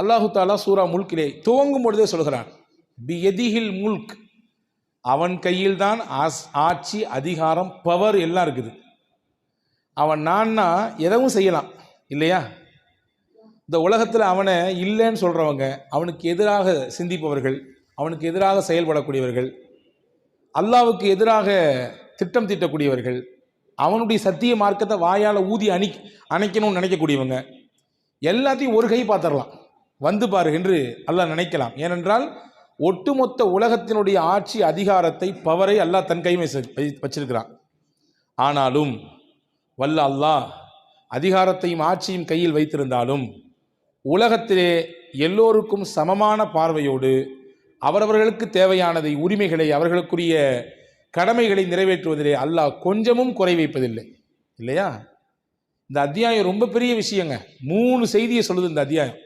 அல்லாஹு தாலா சூரா முல்கிலே துவங்கும் பொழுதே சொல்கிறான் பி எதிகில் முல்க். அவன் கையில்தான் ஆஸ் ஆட்சி அதிகாரம் பவர் எல்லாம் இருக்குது. அவன் நான்னா எதவும் செய்யலாம் இல்லையா? இந்த உலகத்தில் அவனை இல்லைன்னு சொல்கிறவங்க அவனுக்கு எதிராக சிந்திப்பவர்கள் அவனுக்கு எதிராக செயல்படக்கூடியவர்கள் அல்லாவுக்கு எதிராக திட்டம் தீட்டக்கூடியவர்கள் அவனுடைய சத்திய மார்க்கத்தை வாயால் ஊதி அணி அணைக்கணும்னு நினைக்கக்கூடியவங்க எல்லாத்தையும் ஒரு கை பார்த்துடலாம். வந்து பாரு என்று அல்லாஹ் நினைக்கலாம். ஏனென்றால் ஒட்டுமொத்த உலகத்தினுடைய ஆட்சி அதிகாரத்தை பவரை அல்லாஹ் தன் கைமை வச்சிருக்கிறான். ஆனாலும் வல்ல அல்லாஹ் அதிகாரத்தையும் ஆட்சியும் கையில் வைத்திருந்தாலும் உலகத்திலே எல்லோருக்கும் சமமான பார்வையோடு அவரவர்களுக்கு தேவையானதை உரிமைகளை அவர்களுக்குரிய கடமைகளை நிறைவேற்றுவதிலே அல்லாஹ் கொஞ்சமும் குறை வைப்பதில்லை. இல்லையா? இந்த அத்தியாயம் ரொம்ப பெரிய விஷயங்க. மூணு செய்தியை சொல்லுது இந்த அத்தியாயம்.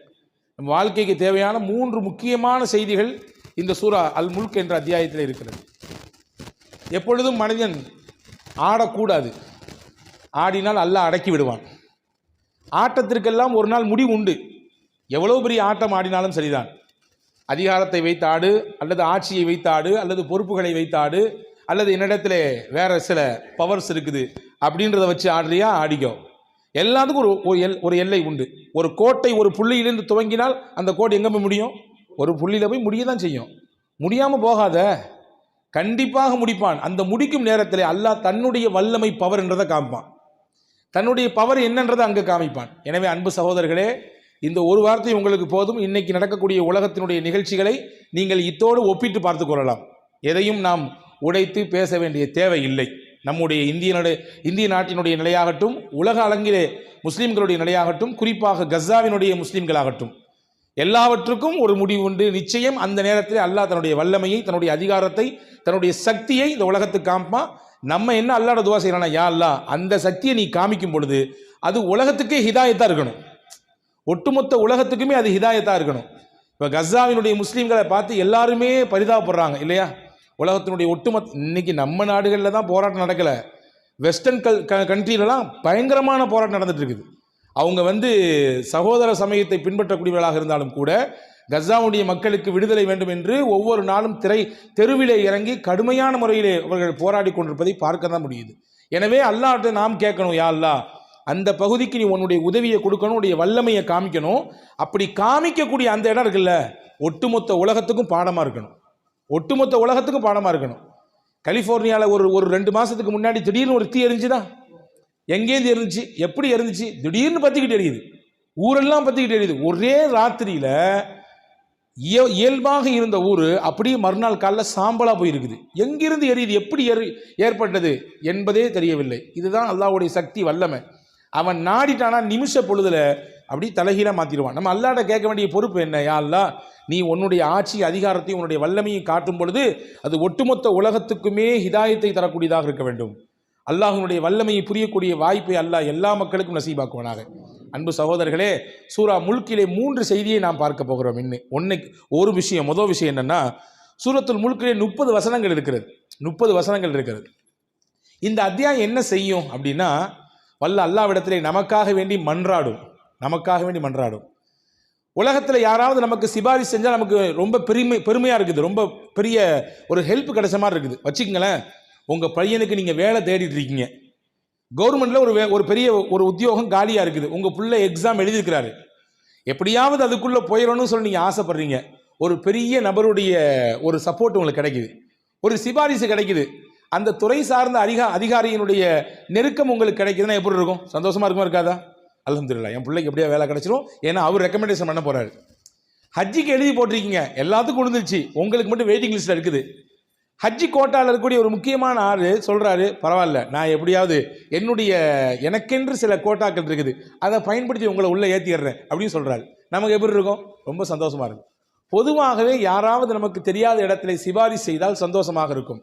நம் வாழ்க்கைக்கு தேவையான மூன்று முக்கியமான செய்திகள் இந்த சூரா அல் முல்க் என்ற அத்தியாயத்தில் இருக்கிறது. எப்பொழுதும் மனிதன் ஆடக்கூடாது. ஆடினால் அல்லாஹ் அடக்கி விடுவான். ஆட்டத்திற்கெல்லாம் ஒரு நாள் முடிவு உண்டு. எவ்வளோ பெரிய ஆட்டம் ஆடினாலும் சரிதான். அதிகாரத்தை வைத்தாடு அல்லது ஆட்சியை வைத்தாடு அல்லது பொறுப்புகளை வைத்தாடு அல்லது என்னிடத்துல வேற சில பவர்ஸ் இருக்குது. அப்படின்றத வச்சு ஆடுறியா ஆடிக்கோ. எல்லாத்துக்கும் ஒரு ஒரு எல் ஒரு எல்லை உண்டு. ஒரு கோட்டை ஒரு புள்ளியிலிருந்து துவங்கினால் அந்த கோட்டை எங்கே போய் முடியும்? ஒரு புள்ளியில் போய் முடிய தான் செய்யும். முடியாமல் போகாத. கண்டிப்பாக முடிப்பான். அந்த முடிக்கும் நேரத்தில் அல்லாஹ் தன்னுடைய வல்லமை பவர் என்றதை காமிப்பான். தன்னுடைய பவர் என்னன்றதை அங்கே காமிப்பான். எனவே அன்பு சகோதரர்களே இந்த ஒரு வார்த்தை உங்களுக்கு போதும். இன்னைக்கு நடக்கக்கூடிய உலகத்தினுடைய நிகழ்ச்சிகளை நீங்கள் இத்தோடு ஒப்பிட்டு பார்த்து கொள்ளலாம். எதையும் நாம் உடைத்து பேச வேண்டிய தேவை இல்லை நம்முடைய இந்தியனுடைய இந்திய நாட்டினுடைய நிலையாகட்டும் உலக அளங்கிலே முஸ்லீம்களுடைய நிலையாகட்டும் குறிப்பாக கஸ்ஸாவினுடைய முஸ்லீம்களாகட்டும். எல்லாவற்றுக்கும் ஒரு முடிவு உண்டு. நிச்சயம் அந்த நேரத்தில் அல்லாஹ் தன்னுடைய வல்லமையை தன்னுடைய அதிகாரத்தை தன்னுடைய சக்தியை இந்த உலகத்துக்கு காமிப்பா நம்ம என்ன அல்லாட துவா செய்யறானா யா அல்லா அந்த சக்தியை நீ காமிக்கும் பொழுது அது உலகத்துக்கே ஹிதாயத்தாக இருக்கணும். ஒட்டுமொத்த உலகத்துக்குமே அது ஹிதாயத்தாக இருக்கணும். இப்போ கஸ்ஸாவினுடைய முஸ்லீம்களை பார்த்து எல்லாருமே பரிதாபப்படுறாங்க இல்லையா? உலகத்தினுடைய ஒட்டுமொத்த இன்னைக்கு நம்ம நாடுகளில் தான் போராட்டம் நடக்கலை. வெஸ்டர்ன் கல் க கண்ட்ரிலலாம் பயங்கரமான போராட்டம் நடந்துட்டு இருக்குது. அவங்க வந்து சகோதர சமயத்தை பின்பற்றக்கூடியவர்களாக இருந்தாலும் கூட கசாவுடைய மக்களுக்கு விடுதலை வேண்டும் என்று ஒவ்வொரு நாளும் திரை தெருவிலே இறங்கி கடுமையான முறையிலே அவர்கள் போராடி கொண்டிருப்பதை பார்க்க தான் முடியுது. எனவே அல்லாஹ்ட்ட நாம் கேட்கணும் யா அல்லா அந்த பகுதிக்கு நீ உன்னுடைய உதவியை கொடுக்கணும் உன்னுடைய வல்லமையை காமிக்கணும். அப்படி காமிக்கக்கூடிய அந்த இடம் இருக்குல்ல ஒட்டுமொத்த உலகத்துக்கும் பாடமாக இருக்கணும். ஒட்டுமொத்த உலகத்துக்கும் பாடமாக இருக்கணும். கலிஃபோர்னியாவில் ஒரு ஒரு ரெண்டு மாதத்துக்கு முன்னாடி திடீர்னு ஒரு தீ எரிஞ்சுதா? எங்கேருந்து எரிஞ்சு எப்படி எரிஞ்சுச்சு? திடீர்னு பற்றிக்கிட்டு எரியுது. ஊரெல்லாம் பற்றிக்கிட்டு எரியுது. ஒரே ராத்திரியில் இய- இயல்பாக இருந்த ஊர் அப்படியே மறுநாள் காலைல சாம்பலாக போயிருக்குது. எங்கிருந்து எரியுது? எப்படி எரி ஏற்பட்டது என்பதே தெரியவில்லை. இதுதான் அல்லாவுடைய சக்தி வல்லமை. அவன் நாடிட்டானா நிமிஷ பொழுதில் அப்படி தலைகீழாக மாற்றிடுவான் நம்ம அல்லாட்ட கேட்க வேண்டிய பொறுப்பு என்ன? யா அல்லா நீ உன்னுடைய ஆட்சி அதிகாரத்தையும் உன்னுடைய வல்லமையும் காட்டும் பொழுது அது ஒட்டுமொத்த உலகத்துக்குமே ஹிதாயத்தை தரக்கூடியதாக இருக்க வேண்டும். அல்லாஹனுடைய வல்லமையை புரியக்கூடிய வாய்ப்பை அல்லாஹ் எல்லா மக்களுக்கும் நசீபாக்குவனாக. அன்பு சகோதரர்களே சூரா முல்கிலே மூன்று செய்தியை நாம் பார்க்க போகிறோம் இன்னும் ஒன்று ஒரு விஷயம் முதல் விஷயம் என்னென்னா சூரத்துல் முழுக்கிலே முப்பது வசனங்கள் இருக்கிறது. முப்பது வசனங்கள் இருக்கிறது. இந்த அத்தியாயம் என்ன செய்யும் அப்படின்னா வல்ல அல்லாவிடத்திலே நமக்காக வேண்டி மன்றாடும். நமக்காக வேண்டி மன்றாடும். உலகத்தில் யாராவது நமக்கு சிபாரிசு செஞ்சால் நமக்கு ரொம்ப பெருமை பெருமையாக இருக்குது. ரொம்ப பெரிய ஒரு ஹெல்ப் கிடைச்ச மாதிரி இருக்குது. வச்சுக்கங்களேன். உங்கள் பையனுக்கு நீங்கள் வேலை தேடிட்டு இருக்கீங்க. கவர்மெண்ட்டில் ஒரு வே- ஒரு பெரிய ஒரு உத்தியோகம் காலியாக இருக்குது. உங்கள் பிள்ளை எக்ஸாம் எழுதியிருக்கிறாரு. எப்படியாவது அதுக்குள்ளே போயிடணும்னு சொல்லி நீங்கள் ஆசைப்படுறீங்க. ஒரு பெரிய நபருடைய ஒரு சப்போர்ட் உங்களுக்கு கிடைக்குது. ஒரு சிபாரிசு கிடைக்குது. அந்த துறை சார்ந்த அதிகா அதிகாரியினுடைய நெருக்கம் உங்களுக்கு கிடைக்குதுன்னா எப்படி இருக்கும்? சந்தோஷமாக இருக்குமா இருக்காதா? அலமதுல்லா என் பிள்ளைக்கு எப்படியா வேலை கிடச்சிரும்? ஏன்னா அவர் ரெக்கமெண்டேஷன் பண்ண போறாரு. ஹஜ்ஜிக்கு எழுதி போட்டிருக்கீங்க. எல்லாத்துக்கும் விழுந்துருச்சு. உங்களுக்கு மட்டும் வெயிட்டிங் லிஸ்ட்டில் இருக்குது. ஹஜ்ஜி கோட்டாவில் இருக்கக்கூடிய ஒரு முக்கியமான ஆள் சொல்கிறாரு பரவாயில்ல நான் எப்படியாவது என்னுடைய எனக்கென்று சில கோட்டாக்கள் இருக்குது. அதை பயன்படுத்தி உங்களை உள்ளே ஏற்றிடுறேன் அப்படின்னு சொல்கிறாரு நமக்கு எப்படி இருக்கும்? ரொம்ப சந்தோஷமாக இருக்கும். பொதுவாகவே யாராவது நமக்கு தெரியாத இடத்துல சிபாரிசு செய்தால் சந்தோஷமாக இருக்கும்.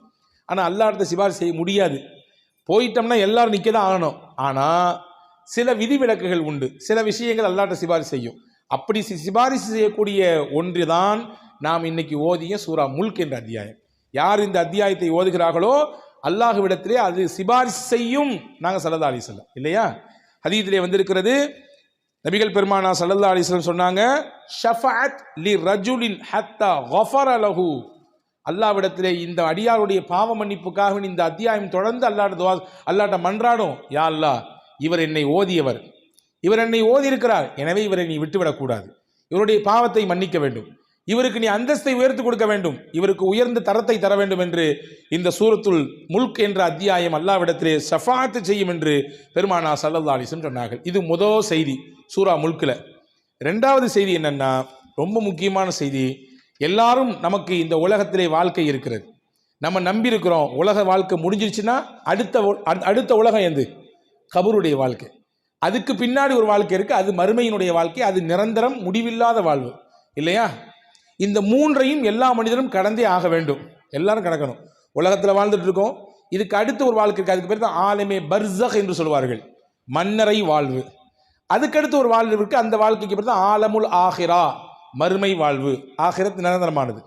ஆனால் அல்லாட்ட சிபாரிசு செய்ய முடியாது. போயிட்டோம்னா எல்லோரும் நிற்க தான் ஆகணும். ஆனால் சில விதிவிலக்குகள் உண்டு. சில விஷயங்கள் அல்லாட்ட சிபாரிசு செய்யும். அப்படி சிபாரிசு செய்யக்கூடிய ஒன்று தான் நாம் இன்னைக்கு ஓதிய சூரா முல்க் என்ற அத்தியாயம். யார் இந்த அத்தியாயத்தை ஓதுகிறார்களோ அல்லாஹுவிடத்திலே அது சிபாரிசு செய்யும் நாங்கள் சல்லா அலி இல்லையா? ஹதீதிலே வந்திருக்கிறது நபிகள் பெருமானா சல்லல்லா அலிஸ்லம் சொன்னாங்க ஷஃபஅத் லி ரஜுலின் ஹத்தா கஃபர லஹு. அல்லாவிடத்திலே இந்த அடியாருடைய பாவ மன்னிப்புக்காக இந்த அத்தியாயம் தொடர்ந்து அல்லாட்ட துவா அல்லாட்ட மன்றாடும். யா அல்லாஹ் இவர் என்னை ஓதியவர். இவர் என்னை ஓதி இருக்கிறார் எனவே இவரை நீ விட்டுவிடக்கூடாது இவருடைய பாவத்தை மன்னிக்க வேண்டும். இவருக்கு நீ அந்தஸ்தை உயர்த்து கொடுக்க வேண்டும். இவருக்கு உயர்ந்த தரத்தை தர வேண்டும் என்று இந்த சூரத்துள் முல்க் என்ற அத்தியாயம் அல்லாவிடத்திலே சஃபாத்து செய்யும் என்று பெருமானா சல்லல்லா அலிசன் சொன்னார்கள். இது முதல் செய்தி சூரா முல்கில். ரெண்டாவது செய்தி என்னென்னா ரொம்ப முக்கியமான செய்தி. எல்லாரும் நமக்கு இந்த உலகத்திலே வாழ்க்கை இருக்கிறது. நம்ம நம்பியிருக்கிறோம். உலக வாழ்க்கை முடிஞ்சிருச்சுன்னா அடுத்த உ- அடுத்த உலகம் எது? கபருடைய வாழ்க்கை. அதுக்கு பின்னாடி ஒரு வாழ்க்கை இருக்குது அது மறுமையினுடைய வாழ்க்கை. அது நிரந்தரம் முடிவில்லாத வாழ்வு. இல்லையா? இந்த மூன்றையும் எல்லா மனிதரும் கடந்தே ஆக வேண்டும். எல்லாரும் கடக்கணும். உலகத்தில் வாழ்ந்துட்டு இருக்கோம் இதுக்கு அடுத்து ஒரு வாழ்க்கை இருக்குது அதுக்கு பேர் தான் ஆலமே பர்சக் என்று சொல்வார்கள். மன்னரை வாழ்வு. அதுக்கடுத்து ஒரு வாழ்வு இருக்கு. அந்த வாழ்க்கைக்கு பேர் தான் ஆலமுல் ஆஹிரா. மறுமை வாழ்வு. ஆகிரத் நிரந்தரமானது.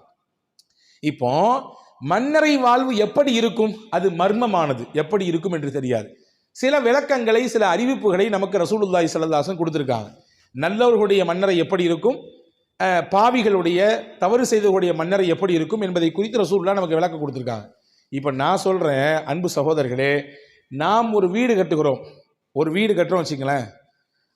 இப்போ மன்னரை வாழ்வு எப்படி இருக்கும்? அது மர்மமானது. எப்படி இருக்கும் என்று தெரியாது. சில விளக்கங்களை சில அறிவிப்புகளை நமக்கு ரசூலுல்லாய் ஸல்லல்லாஹு கொடுத்துருக்காங்க. நல்லவர்களுடைய மன்னரை எப்படி இருக்கும்? பாவிகளுடைய தவறு செய்தவர்களுடைய மன்னரை எப்படி இருக்கும் என்பதை குறித்து ரசூலுல்லாஹ் நமக்கு விளக்கம் கொடுத்துருக்காங்க. இப்போ நான் சொல்கிறேன் அன்பு சகோதரர்களே நாம் ஒரு வீடு கட்டுகிறோம். ஒரு வீடு கட்டுறோம் வச்சுங்களேன்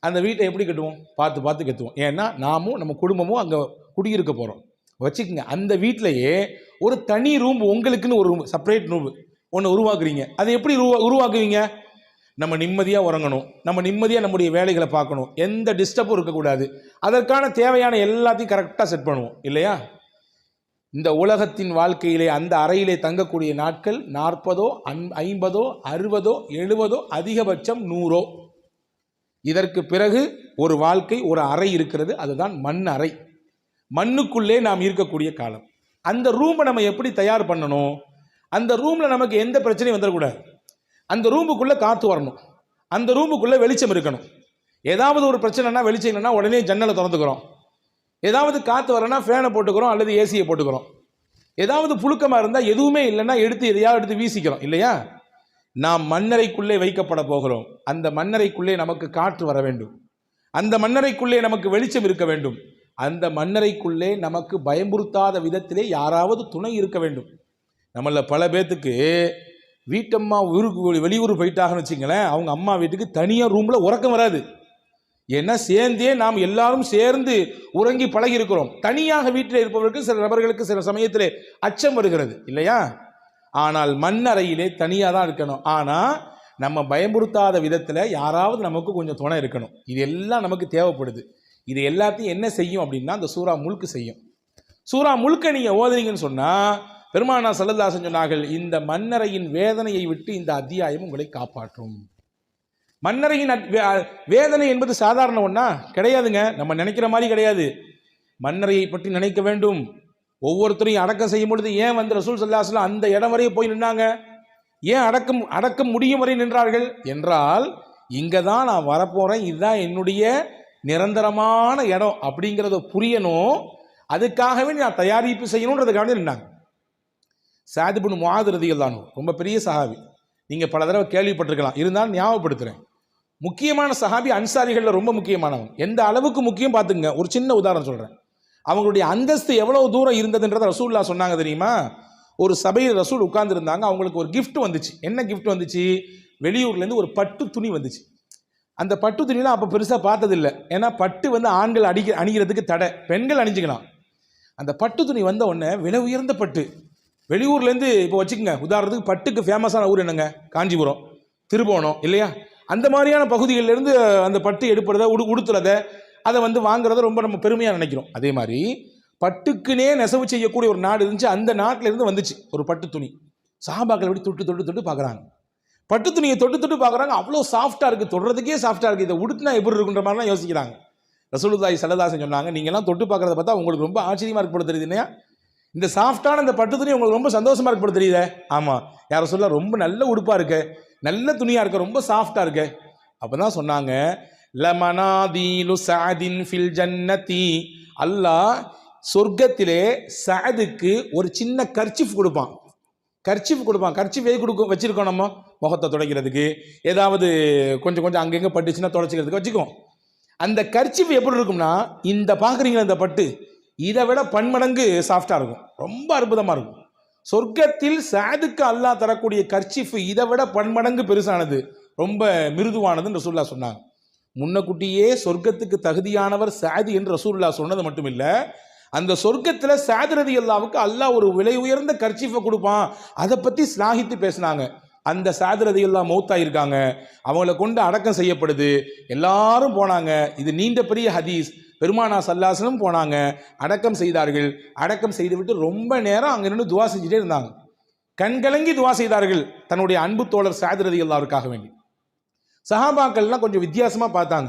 அந்த வீட்டை எப்படி கட்டுவோம்? பார்த்து பார்த்து கட்டுவோம். ஏன்னா நாமும் நம்ம குடும்பமும் அங்கே குடியிருக்க போகிறோம் வச்சுக்கோங்க அந்த வீட்டிலையே ஒரு தனி ரூம் உங்களுக்குன்னு ஒரு ரூம் செப்பரேட் ரூம் ஒன்று உருவாக்குறீங்க. அதை எப்படி உருவா உருவாக்குவீங்க? நம்ம நிம்மதியாக உறங்கணும். நம்ம நிம்மதியாக நம்முடைய வேலைகளை பார்க்கணும். எந்த டிஸ்டர்பும் இருக்கக்கூடாது. அதற்கான தேவையான எல்லாத்தையும் கரெக்டாக செட் பண்ணுவோம். இல்லையா? இந்த உலகத்தின் வாழ்க்கையிலே அந்த அறையிலே தங்கக்கூடிய நாட்கள் நாற்பதோ அன் ஐம்பதோ அறுபதோ எழுபதோ அதிகபட்சம் நூறோ. இதற்கு பிறகு ஒரு வாழ்க்கை ஒரு அறை இருக்கிறது. அதுதான் மண் அறை. மண்ணுக்குள்ளே நாம் இருக்கக்கூடிய காலம். அந்த ரூமை நம்ம எப்படி தயார் பண்ணணும்? அந்த ரூமில் நமக்கு எந்த பிரச்சனையும் வந்துடக்கூடாது. அந்த ரூமுக்குள்ளே காற்று வரணும். அந்த ரூமுக்குள்ளே வெளிச்சம் இருக்கணும். ஏதாவது ஒரு பிரச்சனைனா வெளிச்சம் இல்லைன்னா உடனே ஜன்னலை திறந்துக்கிறோம். ஏதாவது காற்று வரனா ஃபேனை போட்டுக்கிறோம் அல்லது ஏசியை போட்டுக்கிறோம். ஏதாவது புழுக்கமாக இருந்தால் எதுவுமே இல்லைன்னா எடுத்து எதையாவது எடுத்து வீசிக்கிறோம். இல்லையா? நாம் மண்ணறைக்குள்ளே வைக்கப்பட போகிறோம். அந்த மண்ணறைக்குள்ளே நமக்கு காற்று வர வேண்டும். அந்த மண்ணறைக்குள்ளே நமக்கு வெளிச்சம் இருக்க வேண்டும். அந்த மண்ணறைக்குள்ளே நமக்கு பயமுறுத்தாத விதத்திலே யாராவது துணை இருக்க வேண்டும். நம்மள பல பேர்த்துக்கு வீட்டம்மா ஊருக்கு வெளியூர் போயிட்டாங்கன்னு வச்சுங்களேன் அவங்க அம்மா வீட்டுக்கு தனியாக ரூமில் உறக்கம் வராது. ஏன்னா சேர்ந்தே நாம் எல்லாரும் சேர்ந்து உறங்கி பழகி இருக்கிறோம் தனியாக வீட்டில் இருப்பவர்களுக்கு சில நபர்களுக்கு சில சமயத்தில் அச்சம் வருகிறது. இல்லையா? ஆனால் மண்ணறையிலே தனியாக தான் இருக்கணும். ஆனால் நம்ம பயமுறுத்தாத விதத்தில் யாராவது நமக்கு கொஞ்சம் துணை இருக்கணும். இது எல்லாம் நமக்கு தேவைப்படுது. இது எல்லாத்தையும் என்ன செய்யும் அப்படின்னா அந்த சூறா முழுக்கு செய்யும். சூறா முழுக்க நீங்கள் ஓதுனீங்கன்னு சொன்னால் பெருமானா சல்லல்லாசன் சொன்னார்கள் இந்த மன்னரையின் வேதனையை விட்டு இந்த அத்தியாயம் உங்களை காப்பாற்றும். மன்னரையின் வே- வேதனை என்பது சாதாரண ஒன்றா கிடையாதுங்க. நம்ம நினைக்கிற மாதிரி கிடையாது. மன்னரையை பற்றி நினைக்க வேண்டும். ஒவ்வொருத்தரையும் அடக்கம் செய்யும் பொழுது ஏன் வந்து ரசூல் சல்லாஸ்லாம் அந்த இடம் வரையும் போய் நின்றாங்க ஏன் அடக்கம் அடக்கம் முடியும் வரை நின்றார்கள்? என்றால் இங்கே தான் நான் வரப்போகிறேன் இதுதான் என்னுடைய நிரந்தரமான இடம் அப்படிங்கிறத புரியணும். அதுக்காகவே நான் தயாரிப்பு செய்யணுன்றதுக்காக நின்றாங்க சாதிபுன் முகாதிரதிகள் தான் ரொம்ப பெரிய சஹாபி. நீங்கள் பல தடவை கேள்விப்பட்டிருக்கலாம். இருந்தாலும் ஞாபகப்படுத்துகிறேன் முக்கியமான சஹாபி அன்சாரிகளில் ரொம்ப முக்கியமானவன். எந்த அளவுக்கு முக்கியம் பார்த்துங்க ஒரு சின்ன உதாரணம் சொல்கிறேன் அவங்களுடைய அந்தஸ்து எவ்வளவு தூரம் இருந்ததுன்றதை ரசூல்லா சொன்னாங்க தெரியுமா? ஒரு சபையில் ரசூல் உட்கார்ந்துருந்தாங்க. அவங்களுக்கு ஒரு கிஃப்ட் வந்துச்சு. என்ன கிஃப்ட் வந்துச்சு? வெளியூர்லேருந்து ஒரு பட்டு துணி வந்துச்சு. அந்த பட்டு துணிலாம் அப்போ பெருசாக பார்த்ததில்ல. ஏன்னா பட்டு வந்து ஆண்கள் அடிக்க அணிகிறதுக்கு தடை. பெண்கள் அணிஞ்சுக்கலாம். அந்த பட்டு துணி வந்த உடனே விலை உயர்ந்த பட்டு. வெளியூர்லேருந்து இப்போ வச்சுக்கோங்க உதாரணத்துக்கு பட்டுக்கு ஃபேமஸான ஊர் என்னங்க? காஞ்சிபுரம். திருபோணம் இல்லையா? அந்த மாதிரியான பகுதிகளிலேருந்து அந்த பட்டு எடுப்படுறத உடு உடுத்துறத அதை வந்து வாங்குறத ரொம்ப நம்ம பெருமையாக நினைக்கிறோம். அதே மாதிரி பட்டுக்குனே நெசவு செய்யக்கூடிய ஒரு நாடு இருந்துச்சு அந்த நாட்டிலேருந்து வந்துச்சு ஒரு பட்டு துணி. சாபாக்கள் எப்படி தொட்டு தொட்டு தொட்டு பார்க்குறாங்க பட்டு துணியை தொட்டு தொட்டு பார்க்குறாங்க அவ்வளோ சாஃப்டாக இருக்குது தொடுறதுக்கே சாஃப்டாக இருக்குது இதை உடுத்துனா எப்படி இருக்குன்ற மாதிரிலாம் யோசிக்கிறாங்க. ரசூலுதாய் சலதாசன் சொன்னாங்க நீங்கள்லாம் தொட்டு பார்க்குறத பார்த்தா உங்களுக்கு ரொம்ப ஆச்சரியமாக இருக்கு தெரியுது இல்லையா? இந்த சாஃப்டான இந்த பட்டு துணி உங்களுக்கு ரொம்ப சந்தோஷமாக இருக்கு தெரியுதே. ஆமாம் யாரை சொல்ல ரொம்ப நல்ல உடுப்பாக இருக்கு. நல்ல துணியாக இருக்கு. ரொம்ப சாஃப்டாக இருக்கு. அப்போ தான் சொன்னாங்க லமனாதீலு சாதின் ஃபில் ஜன்னதி அல்லாஹ் சொர்க்கத்திலே சாதுக்கு ஒரு சின்ன கர்ச்சிஃப் கொடுப்பான். கர்ச்சிஃப் கொடுப்பான். கர்ச்சிஃப் எது கொடுக்கும் வச்சுருக்கோம் நம்ம? முகத்தை துடைக்கிறதுக்கு. ஏதாவது கொஞ்சம் கொஞ்சம் அங்கங்கே பட்டுச்சுன்னா துடைச்சிக்கிறதுக்கு வச்சுக்கோம் அந்த கர்ச்சிப் எப்படி இருக்கும்னா இந்த பார்க்குறீங்களா இந்த பட்டு? இதை விட பன்மடங்கு சாஃப்டாக இருக்கும். ரொம்ப அற்புதமாக இருக்கும். சொர்க்கத்தில் சாதுக்கு அல்லாஹ் தரக்கூடிய கர்ச்சிஃப் இதை விட பன்மடங்கு பெருசானது. ரொம்ப மிருதுவானதுன்னு ரசூல்லா சொன்னாங்க. முன்னக்குட்டியே சொர்க்கத்துக்கு தகுதியானவர் சாது என்று ரசூல்லா சொன்னது மட்டும் இல்லை அந்த சொர்க்கத்தில் சாது ரதி அல்லாவுக்கு அல்லாஹ் ஒரு விலை உயர்ந்த கர்ச்சிஃபை கொடுப்பான். அதை பற்றி ஸ்லாகித்து பேசினாங்க. அந்த சாது ரதி அல்லா மௌத்தா அவங்கள கொண்டு அடக்கம் செய்யப்படுது. எல்லாரும் போனாங்க. இது நீண்ட பெரிய ஹதீஸ். பெருமானா சல்லாசனும் போனாங்க. அடக்கம் செய்தார்கள். அடக்கம் செய்துவிட்டு ரொம்ப நேரம் அங்கே நின்று துவா செஞ்சுட்டே இருந்தாங்க. கண்கலங்கி துவா செய்தார்கள். தன்னுடைய அன்பு தோழர் சாதிரதி எல்லாருக்காக அல்லாவுக்காக வேண்டி. சஹாபாக்கள்லாம் கொஞ்சம் வித்தியாசமாக பார்த்தாங்க.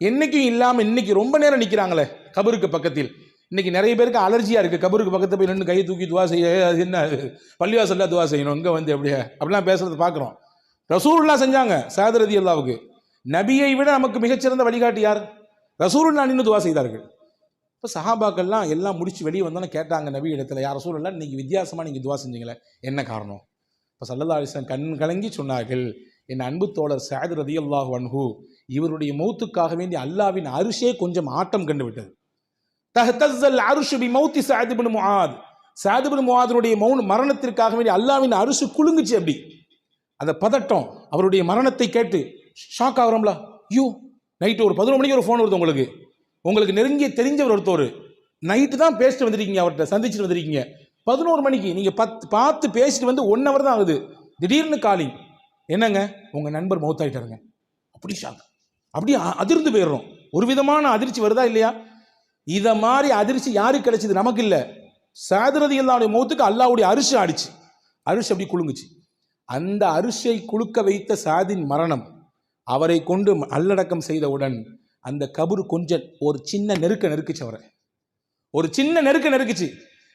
என்னைக்கும் இல்லாமல் இன்னைக்கு ரொம்ப நேரம் நிற்கிறாங்களே கபருக்கு பக்கத்தில். இன்னைக்கு நிறைய பேருக்கு அலர்ஜியாக இருக்குது கபருக்கு பக்கத்தில் போய் நின்று கையை தூக்கி துவா செய்ய அது என்ன? பள்ளிவாசல்லாம் துவா செய்யணும். இங்கே வந்து அப்படியே அப்படிலாம் பேசுகிறத பார்க்குறோம். ரசூல்லாம் செஞ்சாங்க சாதரதி அல்லாவுக்கு நபியை விட நமக்கு மிகச்சிறந்த வழிகாட்டி யார்? ரசூலுல்லா நின்று துவா செய்தார்கள். இப்போ சஹாபாக்கள்லாம் எல்லாம் முடிச்சு வெளியே வந்தோன்னே கேட்டாங்க நபி இடத்துல யார் ரசூலுல்லா நீங்கள் வித்தியாசமாக நீங்கள் துவா செஞ்சீங்களே என்ன காரணம்? இப்போ சல்லல்லா அலிஸ்லாம் கண் கலங்கி சொன்னார்கள் என் அன்பு தோழர் சாயத் ரதி அல்லாஹ் வன்ஹு இவருடைய மௌத்துக்காக வேண்டி அல்லாவின் அரிசே கொஞ்சம் ஆட்டம் கண்டு விட்டது. தஹ்தஸ்ஸல் அருஷு பி மௌத்தி சாதிபின் முஹாத் சாதிபின் முஹாதனுடைய பின் மௌன மரணத்திற்காக வேண்டி அல்லாவின் அரிசு குலுங்குச்சு அப்படி. அந்த பதட்டம் அவருடைய மரணத்தை கேட்டு ஷாக் ஆகுறோம்ல ஐயோ நைட்டு ஒரு பதினொரு மணிக்கு ஒரு ஃபோன் வருது உங்களுக்கு. உங்களுக்கு நெருங்கிய தெரிஞ்சவர் ஒருத்தர். நைட்டு தான் பேசிட்டு வந்திருக்கீங்க அவர்கிட்ட சந்திச்சுட்டு வந்திருக்கீங்க. பதினோரு மணிக்கு நீங்கள் பத்து பார்த்து பேசிட்டு வந்து ஒன் ஹவர் தான் ஆகுது. திடீர்னு காலிங் என்னங்க? உங்கள் நண்பர் மௌத்தாயிட்டாருங்க. அப்படி ஷாக் அப்படி அ- அதிர்ந்து போயிடுறோம். ஒரு விதமான அதிர்ச்சி வருதா இல்லையா? இதை மாதிரி அதிர்ச்சி யாருக்கு கிடைச்சது? நமக்கு இல்லை. சாதுரதி அல்லாவுடைய மௌத்துக்கு அல்லாவுடைய அரிசி ஆடிச்சு. அரிசி அப்படி குலுங்குச்சு. அந்த அரிசியை குலுக்க வைத்த சாதின் மரணம். அவரை கொண்டு நல்லடக்கம் செய்தவுடன் அந்த கபரு கொஞ்சம் ஒரு சின்ன நெருக்க நெருக்குச்சு அவரை. ஒரு சின்ன நெருக்க நெருக்குச்சு.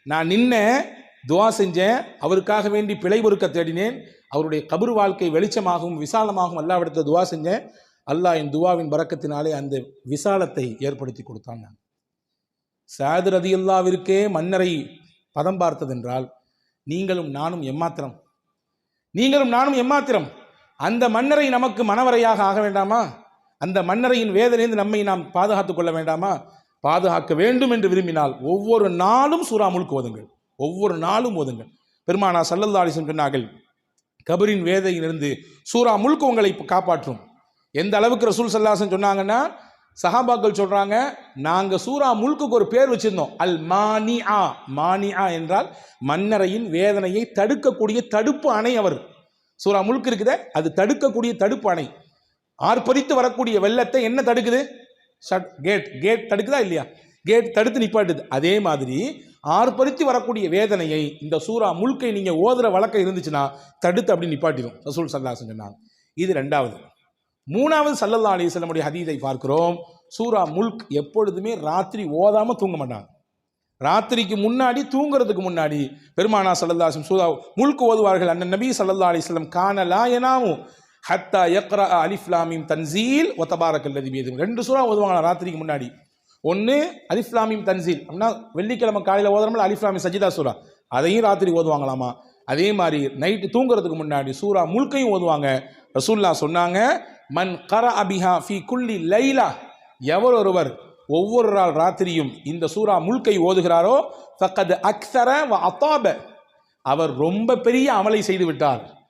நான் நின்ன துவா செஞ்சேன் அவருக்காக வேண்டி பிழை பொறுக்க தேடினேன் அவருடைய கபர் வாழ்க்கை வெளிச்சமாகவும் விசாலமாகவும் அல்லாவிடத்தை துவா செஞ்சேன். அல்லாஹ் என் துவாவின் பறக்கத்தினாலே அந்த விசாலத்தை ஏற்படுத்தி கொடுத்தான் நான். சாது மன்னரை பதம் பார்த்ததென்றால் நீங்களும் நானும் எம்மாத்திரம். நீங்களும் நானும் எம்மாத்திரம். அந்த மன்னரை நமக்கு மனவரையாக ஆக வேண்டாமா? அந்த மன்னரையின் வேதனையிலிருந்து நம்மை நாம் பாதுகாத்துக் கொள்ள வேண்டாமா? பாதுகாக்க வேண்டும் என்று விரும்பினால் ஒவ்வொரு நாளும் சூறா முழுக்க ஓதுங்கள். ஒவ்வொரு நாளும் ஓதுங்கள். பெருமானா சல்லல்லா அலிசன் சொன்னார்கள் கபரின் வேதையிலிருந்து சூறா முழுக்க உங்களை காப்பாற்றும். எந்த அளவுக்கு ரசூல் சல்லாசன் சொன்னாங்கன்னா சஹாபாக்கள் சொல்றாங்க நாங்கள் சூறா முல்குக்கு ஒரு பேர் வச்சிருந்தோம் அல் மானி ஆ மானி ஆ என்றால் மன்னரையின் வேதனையை தடுக்கக்கூடிய தடுப்பு அணை அவர். சூறா முல்க் இருக்குத அது தடுக்கக்கூடிய தடுப்பானை ஆர்ப்பரித்து வரக்கூடிய வெள்ளத்தை என்ன தடுக்குது? ஷட் கேட் கேட் தடுக்குதா இல்லையா? கேட் தடுத்து நிப்பாட்டுது. அதே மாதிரி ஆர்ப்பரித்து வரக்கூடிய வேதனையை இந்த சூறா முழுக்கை நீங்கள் ஓதுற வழக்கம் இருந்துச்சுன்னா தடுத்து அப்படி நிப்பாட்டிடும் ரசூல் சல்லாசன் சொன்னாங்க. இது ரெண்டாவது. மூணாவது சல்லல்லா அலிஸ்லமுடைய ஹதீதை பார்க்கிறோம். சூரா முல்க் எப்பொழுதுமே ராத்திரி ஓதாமல் தூங்க மாட்டாங்க. ராத்திரிக்கு முன்னாடி தூங்குறதுக்கு முன்னாடி பெருமானா சல்லல்லாசம் சூரா முழுக்கு ஓதுவார்கள். அண்ணன் நபி சல்லல்லா அலிஸ்லம் காணலா ஹத்தா யக்ரா அலிஃப்லாமிம் தன்சீல் ஒத்தபாரக்கல் அல்லதி மீது ரெண்டு சூறா ஓதுவாங்களா ராத்திரிக்கு முன்னாடி. ஒன்று அலிஃப்லாமிம் தன்சீல். அப்படின்னா வெள்ளிக்கிழமை காலையில் ஓதுறோம்ல அலிஃப்லாமி சஜிதா சூரா அதையும் ராத்திரி ஓதுவாங்களாமா? அதே மாதிரி நைட்டு தூங்குறதுக்கு முன்னாடி சூரா முழுக்கையும் ஓதுவாங்க. ரசூல்லா சொன்னாங்க மன் கர அபிஹா ஃபி குல்லி லைலா. எவர் ஒருவர் ஒவ்வொரு நாள் ராத்திரியும் இந்த சூரா முல்கை ஓதுகிறாரோ? ஃபக்கத் அக்ஸர அத்தாப. அவர் ரொம்ப பெரிய அமலை செய்து விட்டார்.